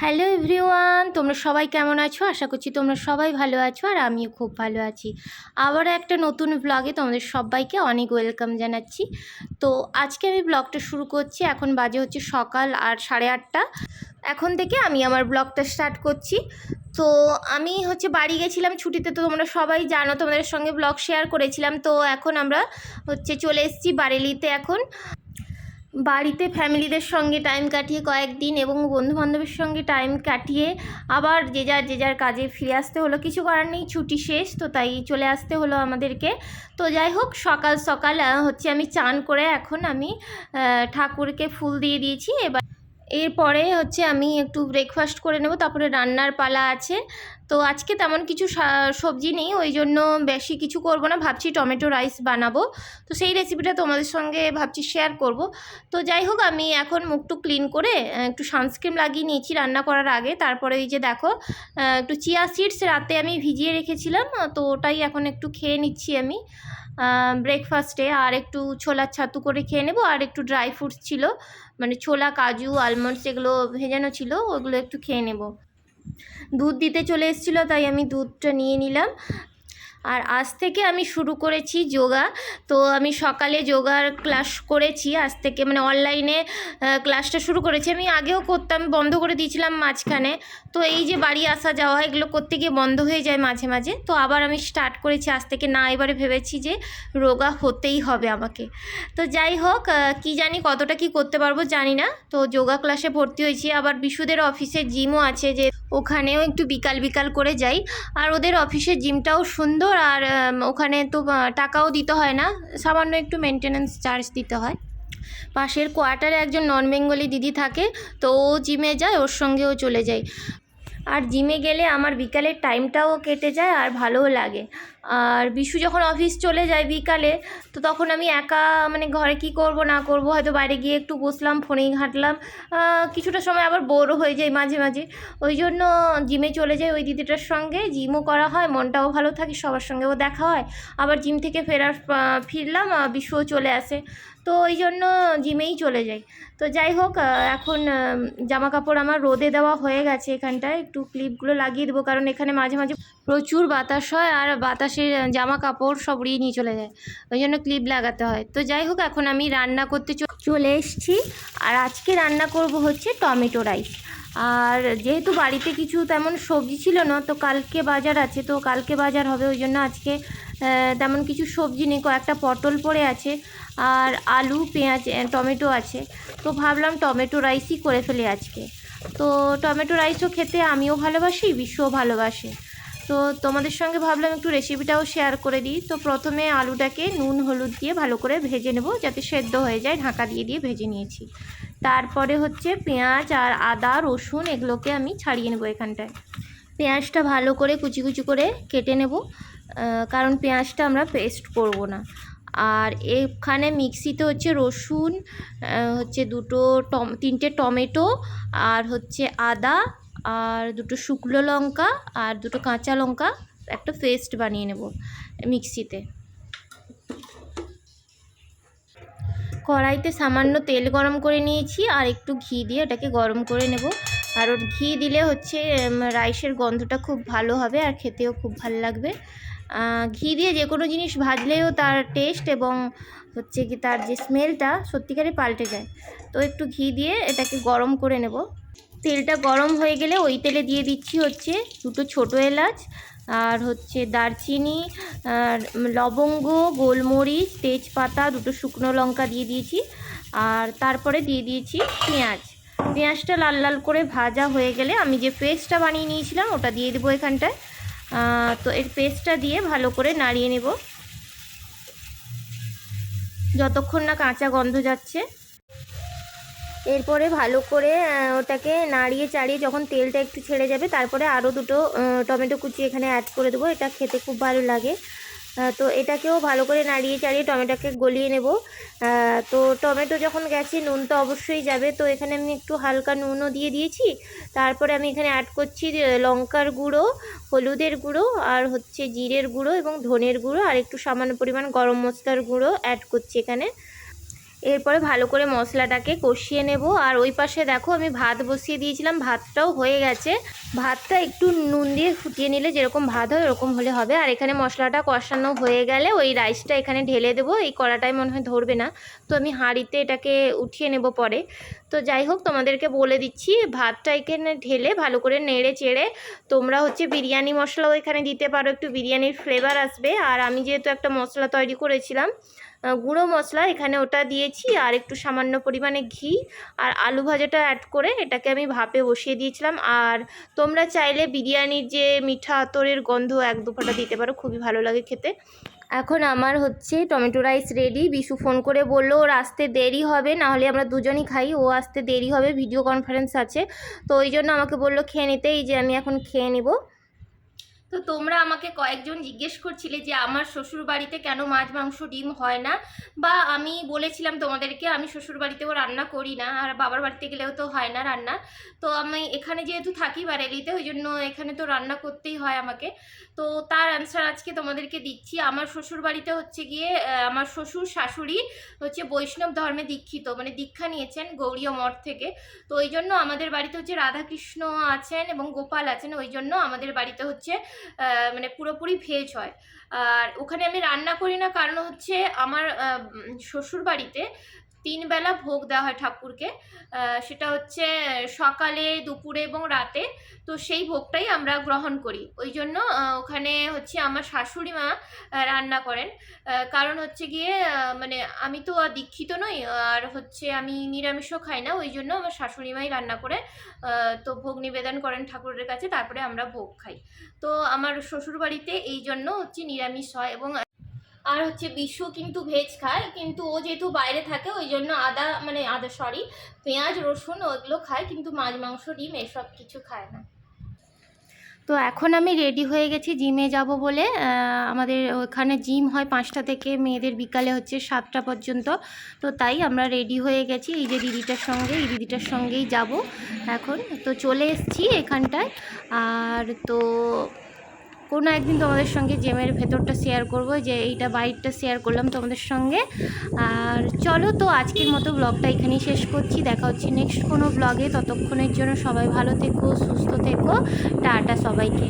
Hello everyone, তোমরা সবাই কেমন আছো? আশা করছি তোমরা সবাই ভালো আছো আর আমিও খুব ভালো আছি। আবারও একটা নতুন ব্লগে তোমাদের সবাইকে অনেক ওয়েলকাম জানাচ্ছি। তো আজকে আমি ব্লগটা শুরু করছি, এখন বাজে হচ্ছে সকাল আর সাড়ে আটটা। এখন থেকে আমি আমার ব্লগটা স্টার্ট করছি। তো আমি হচ্ছে বাড়ি গেছিলাম ছুটিতে, তো তোমরা সবাই জানো, তোমাদের সঙ্গে ব্লগ শেয়ার করেছিলাম। তো এখন আমরা হচ্ছে চলে এসেছি বারেলিতে এখন। বাড়িতে ফ্যামিলিদের সঙ্গে টাইম কাটিয়ে কয়েকদিন এবং বন্ধুবান্ধবের সঙ্গে টাইম কাটিয়ে আবার যে যার যে যার কাজে ফিরে আসতে হলো। কিছু করার নেই, ছুটি শেষ, তো তাই চলে আসতে হলো আমাদেরকে। তো যাই হোক, সকাল সকাল হচ্ছে আমি চান করে এখন আমি ঠাকুরকে ফুল দিয়ে দিয়েছি। এবার এরপরে হচ্ছে আমি একটু ব্রেকফাস্ট করে নেব, তারপরে রান্নার পালা আছে। তো আজকে তেমন কিছু সবজি নেই, ওই জন্য বেশি কিছু করব না, ভাবছি টমেটো রাইস বানাবো। তো সেই রেসিপিটা তোমাদের সঙ্গে ভাবছি শেয়ার করব। তো যাই হোক, আমি এখন মুখটু ক্লিন করে একটু সানস্ক্রিন লাগিয়ে নিয়েছি রান্না করার আগে। তারপরে এই যে দেখো একটু চিয়া সিডস রাতে আমি ভিজিয়ে রেখেছিলাম, তো ওটাই এখন একটু খেয়ে নিচ্ছি আমি। ব্রেকফাস্টে আর একটু ছোলার ছাতু করে খেয়ে নেব, আর একটু ড্রাই ফ্রুটস ছিল। মানে ছোলা, কাজু আলমন্ডস এগুলো ভেজানো ছিল, ওগুলো একটু খেয়ে নেব। দুধ দিতে চলে এসেছিল, তাই আমি দুধটা নিয়ে নিলাম। আর আজ থেকে আমি শুরু করেছি যোগা। তো আমি সকালে যোগার ক্লাস করেছি, আজ থেকে মানে অনলাইনে ক্লাসটা শুরু করেছি। আমি আগেও করতাম, বন্ধ করে দিয়েছিলাম মাঝখানে। তো এই যে বাড়ি আসা যাওয়া এগুলো করতে গিয়ে বন্ধ হয়ে যায় মাঝে মাঝে। তো আবার আমি স্টার্ট করেছি, আজ থেকে না, এবারে ভেবেছি যে রোগা হতেই হবে আমাকে। তো যাই হোক কি জানি কতটা কি করতে পারব জানি না। তো যোগা ক্লাসে ভর্তি হয়েছি। আবার বিশুদের অফিসে জিমও আছে যে ওখানেও একটু বিকাল বিকাল করে যাই। আর ওদের অফিসের জিমটাও সুন্দর। আর ওখানে তো টাকাও দিতে হয় না। সামান্য একটু মেনটেন্যান্স চার্জ দিতে হয়। পাশের কোয়ার্টারে একজন নন বেঙ্গলি দিদি থাকে, তো ও জিমে যায়, ওর সঙ্গেও চলে যায়। আর জিমে গেলে আমার বিকালের টাইমটাও কেটে যায় আর ভালোও লাগে। আর বিশু যখন অফিস চলে যায় বিকালে, তো তখন আমি একা মানে ঘরে কি করব না করব, হয়তো বাইরে গিয়ে একটু বসলাম, ফোনেই ঘাঁটলাম। কিছুটা সময় আবার বোরও হয়ে যায় মাঝে মাঝে। ওই জন্য জিমে চলে যাই ওই দিদিটার সঙ্গে জিমও করা হয়, মনটাও ভালো থাকে, সবার সঙ্গেও দেখা হয়। আবার জিম থেকে ফেরার ফিরলাম বিশুও চলে আসে। তো ওই জন্য জিমেই চলে যাই। তো যাই হোক এখন জামা কাপড় আমার রোদে দেওয়া হয়ে গেছে এখানটায়, একটু ক্লিপগুলো লাগিয়ে দেবো, কারণ এখানে মাঝে মাঝে প্রচুর বাতাস হয় আর বাতাসের জামা কাপড় সব উড়িয়ে নিয়ে চলে যায়। ওই জন্য ক্লিপ লাগাতে হয়। তো যাই হোক, এখন আমি রান্না করতে চলে এসেছি। আর আজকে রান্না করব হচ্ছে টমেটো রাইস। আর যেহেতু বাড়িতে কিছু তেমন সবজি ছিল না, তো কালকে বাজার আছে, তো কালকে বাজার হবে, ওই জন্য আজকে তেমন কিছু সবজি নেই, কয়েকটা পটল পড়ে আছে, আর আলু, পেঁয়াজ টমেটো আছে। তো ভাবলাম টমেটো রাইসই করে ফেলি আজকে। তো টমেটো রাইসও খেতে আমিও ভালোবাসি, বিশ্বও ভালোবাসে। তো তোমাদের সঙ্গে ভাবলাম একটু রেসিপিটাও শেয়ার করে দিই। তো প্রথমে আলুটাকে নুন, হলুদ দিয়ে ভালো করে ভেজে নেব যাতে সেদ্ধ হয়ে যায়। ঢাকা দিয়ে দিয়ে ভেজে নিয়েছি। তারপরে হচ্ছে পেঁয়াজ আর আদা, রসুন এগুলোকে আমি ছাড়িয়ে নেব এখানটায়। পেঁয়াজটা ভালো করে কুচি কুচি করে কেটে নেব। কারণ পেঁয়াজটা আমরা পেস্ট করব না। আর এখানে মিক্সিতে হচ্ছে রসুন হচ্ছে দুটো টম, তিনটে টমেটো আর হচ্ছে আদা আর দুটো শুকনো লঙ্কা আর দুটো কাঁচা লঙ্কা একটা পেস্ট বানিয়ে নেব মিক্সিতে। কড়াইতে সামান্য তেল গরম করে নিয়েছি আর একটু ঘি দিয়ে ওটাকে গরম করে নেব। আর ওর ঘি দিলে হচ্ছে রাইসের গন্ধটা খুব ভালো হবে আর খেতেও খুব ভালো লাগবে। ঘি দিয়ে যে কোনো জিনিস ভাজলেও তার টেস্ট এবং হচ্ছে কি তার যে স্মেলটা সত্যিকারই পাল্টে যায়। তো একটু ঘি দিয়ে এটাকে গরম করে নেব। তেলটা গরম হয়ে গেলে ওই তেলে দিয়ে দিচ্ছি হচ্ছে দুটো ছোটো এলাচ, আর হচ্ছে দারচিনি, আর লবঙ্গ, গোলমরিচ, তেজপাতা, দুটো শুকনো লঙ্কা দিয়ে দিয়েছি, আর তারপরে দিয়ে দিয়েছি পেঁয়াজ। পেঁয়াজটা লাল লাল করে ভাজা হয়ে গেলে আমি যে পেস্টটা বানিয়ে নিয়েছিলাম ওটা দিয়ে দেবো এখানটায়। তো এর পেস্টটা দিয়ে ভালো করে নাড়িয়ে নেব। যতক্ষণ না কাঁচা গন্ধ যাচ্ছে। এরপরে ভালো করে ওটাকে নাড়িয়ে চাড়িয়ে যখন তেলটা একটু ছেড়ে যাবে, তারপরে আরও দুটো টমেটো কুচি এখানে অ্যাড করে দেবো। এটা খেতে খুব ভালো লাগে। তো এটাকেও ভালো করে নাড়িয়ে চাড়িয়ে টমেটোকে গলিয়ে নেব। তো টমেটো যখন গেছে নুন তো অবশ্যই যাবে। তো এখানে আমি একটু হালকা নুনও দিয়ে দিয়েছি। তারপরে আমি এখানে অ্যাড করছি লঙ্কার গুঁড়ো, হলুদের গুঁড়ো, আর হচ্ছে জিরের গুঁড়ো এবং ধনের গুঁড়ো, আর একটু সামান্য পরিমাণ গরম মশলার গুঁড়ো অ্যাড করছি এখানে। এরপরে ভালো করে মশলাটাকে কষিয়ে নেব। আর ওই পাশে দেখো আমি ভাত বসিয়ে দিয়েছিলাম, ভাতটাও হয়ে গেছে। ভাতটা একটু নুন দিয়ে ফুটিয়ে নিলে যেরকম ভাত হয় ওরকম হলে হবে। আর এখানে মশলাটা কষানো হয়ে গেলে ওই রাইসটা এখানে ঢেলে দেবো, এই কড়াটায় মনে হয় ধরবে না। তো আমি হাঁড়িতে এটাকে উঠিয়ে নেব পরে। তো যাই হোক, তোমাদেরকে বলে দিচ্ছি, ভাতটা এখানে ঢেলে ভালো করে নেড়ে চেড়ে তোমরা হচ্ছে বিরিয়ানি মশলাও এখানে দিতে পারো, একটু বিরিয়ানির ফ্লেভার আসবে। আর আমি যেহেতু একটা মশলা তৈরি করেছিলাম গুঁড়ো মশলা এখানে ওটা দিয়েছি আর একটু সামান্য পরিমাণে ঘি আর আলু ভাজাটা অ্যাড করে এটাকে আমি ভাপে বসিয়ে দিয়েছিলাম। আর তোমরা চাইলে বিরিয়ানির যে মিঠা আতরের গন্ধ এক দু ফোঁটা দিতে পারো, খুবই ভালো লাগে খেতে। এখন আমার হচ্ছে tomato rice ready Bishu phone করে বলল, ওর আসতে দেরি হবে, না হলে আমরা দুজনই খাই। ও আসতে দেরি হবে ভিডিও কনফারেন্স আছে। তো ওই জন্য আমাকে বলল, খেয়ে নিতে। এই যে আমি এখন খেয়ে নেব। তো তোমরা আমাকে কয়েকজন জিজ্ঞেস করছিলে যে আমার শ্বশুর বাড়িতে কেন মাছ, মাংস, ডিম হয় না? বা আমি বলেছিলাম তোমাদেরকে, আমি শ্বশুর বাড়িতেও রান্না করি না, আর বাবার বাড়িতে গেলেও তো হয় না রান্না। তো আমি এখানে যেহেতু থাকি বারেলিতে, ওই জন্য এখানে তো রান্না করতেই হয় আমাকে। তো তার অ্যান্সার আজকে তোমাদেরকে দিচ্ছি। আমার শ্বশুর বাড়িতে হচ্ছে গিয়ে আমার শ্বশুর শাশুড়ি হচ্ছে বৈষ্ণব ধর্মে দীক্ষিত মানে দীক্ষা নিয়েছেন গৌরীয় মঠ থেকে। তো ওই জন্য আমাদের বাড়িতে হচ্ছে রাধাকৃষ্ণ আছেন এবং গোপাল আছেন, ওই জন্য আমাদের বাড়িতে হচ্ছে মানে পুরোপুরি ভেজ হয়। আর ওখানে আমি রান্না করি না, কারণ হচ্ছে আমার শ্বশুর বাড়িতে তিন বেলা ভোগ দেওয়া হয় ঠাকুরকে। সেটা হচ্ছে সকালে, দুপুরে এবং রাতে। তো সেই ভোগটাই আমরা গ্রহণ করি। ওই জন্য ওখানে হচ্ছে আমার শাশুড়ি মা রান্না করেন। কারণ হচ্ছে গিয়ে মানে আমি তো দীক্ষিত নই, আর হচ্ছে আমি নিরামিষও খাই না। ওই জন্য আমার শাশুড়ি মাই রান্না করে তো ভোগ নিবেদন করেন ঠাকুরের কাছে। তারপরে আমরা ভোগ খাই। তো আমার শ্বশুর বাড়িতে এই জন্য হচ্ছে নিরামিষ হয় এবং আর হচ্ছে বিশু কিন্তু ভেজ খায়, কিন্তু ও যেহেতু বাইরে থাকে, ওই জন্য আদা মানে আদা সরি পেঁয়াজ, রসুন ওগুলো খায়, কিন্তু মাছ, মাংস, ডিম এসব কিছু খায় না। তো এখন আমি রেডি হয়ে গেছি জিমে যাব বলে। আমাদের ওখানে জিম হয় পাঁচটা থেকে, মেয়েদের বিকালে হচ্ছে সাতটা পর্যন্ত। তো তাই আমরা রেডি হয়ে গেছি, এই যে দিদিটার সঙ্গে, এই দিদিটার সঙ্গেই যাব এখন। তো চলে এসেছি এখানটায়। আর তো কোনো একদিন তোমাদের সঙ্গে জেমের ভেতরটা শেয়ার করব, যে এইটা বাইকটা শেয়ার করলাম তোমাদের সঙ্গে। আর চলো তো আজকের মতো ব্লগটা এখানেই শেষ করছি। দেখা হচ্ছে নেক্সট কোনো ব্লগে ততক্ষণের জন্য সবাই ভালো থেকো, সুস্থ থেকো। টাটা সবাইকে।